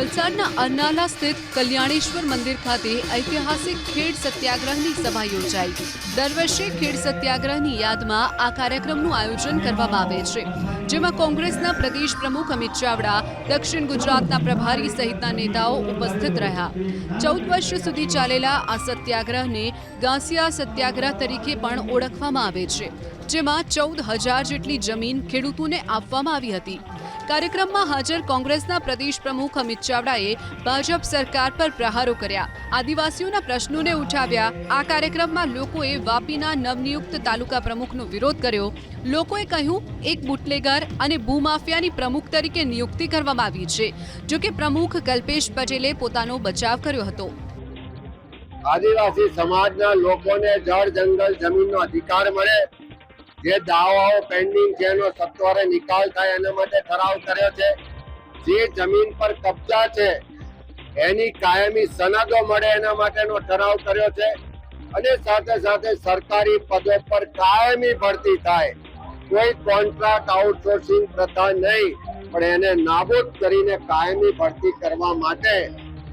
વલસાડના અરનાલા સ્થિત કલ્યાણેશ્વર મંદિર ખાતે ઐતિહાસિક ખેડ સત્યાગ્રહની સભા યોજાઈ. દર વર્ષે ખેડ સત્યાગ્રહની યાદમાં આ કાર્યક્રમનું આયોજન કરવામાં આવે છે, જેમાં કોંગ્રેસના પ્રદેશ પ્રમુખ અમિત ચાવડા, દક્ષિણ ગુજરાતના પ્રભારી સહિતના નેતાઓ ઉપસ્થિત રહ્યા. ચૌદ વર્ષ સુધી ચાલેલા આ સત્યાગ્રહને ગાંસિયા સત્યાગ્રહ તરીકે પણ ઓળખવામાં આવે છે. જેમાં ચૌદ હજાર જેટલી જમીન ખેડૂતોને આપવામાં આવી હતી. કાર્યક્રમમાં હાજર કોંગ્રેસના પ્રદેશ પ્રમુખ અમિત ચાવડાએ ભાજપ સરકાર પર પ્રહારો કર્યા. આદિવાસીઓના પ્રશ્નોને ઉઠાવ્યા. આ કાર્યક્રમમાં લોકોએ વાપીના નવનિયુક્ત તાલુકા પ્રમુખનો વિરોધ કર્યો. લોકોએ કહ્યું, એક બુટલેગર અને ભૂમાફિયાની પ્રમુખ તરીકે નિયુક્તિ કરવામાં આવી છે. જો કે પ્રમુખ કલ્પેશ પટેલે પોતાનો બચાવ કર્યો હતો. આદિવાસી સમાજના લોકોને જળ જંગલ જમીનનો અધિકાર મળે જે દાવાઓ પેન્ડિંગ છે એનો સત્વરે નિકાલ થાય એના માટે ઠરાવ કર્યો છે. જે જમીન પર કબજા છે, એની કાયમી સનદો મળે એના માટેનો ઠરાવ કર્યો છે. અને સાથે સાથે સરકારી પદો પર કાયમી ભરતી થાય. કોઈ કોન્ટ્રાક્ટ આઉટસોર્સિંગ પ્રથા નહીં, પણ એને નાબૂદ કરીને કાયમી ભરતી કરવા માટે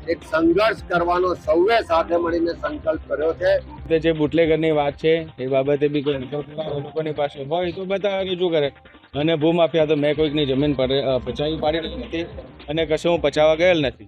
એક સંઘર્ષ કરવાનો સૌએ સાથે મળીને સંકલ્પ કર્યો છે. તે જે બુટલેગરની વાત છે, એ બાબતે બી કોઈ લોકોની પાસે હોય તો બધા રજૂ કરે. અને ભૂમાફિયા તો મેં કોઈકની જમીન પચાવી પાડી નથી અને કશું હું પચાવવા ગયેલ નથી.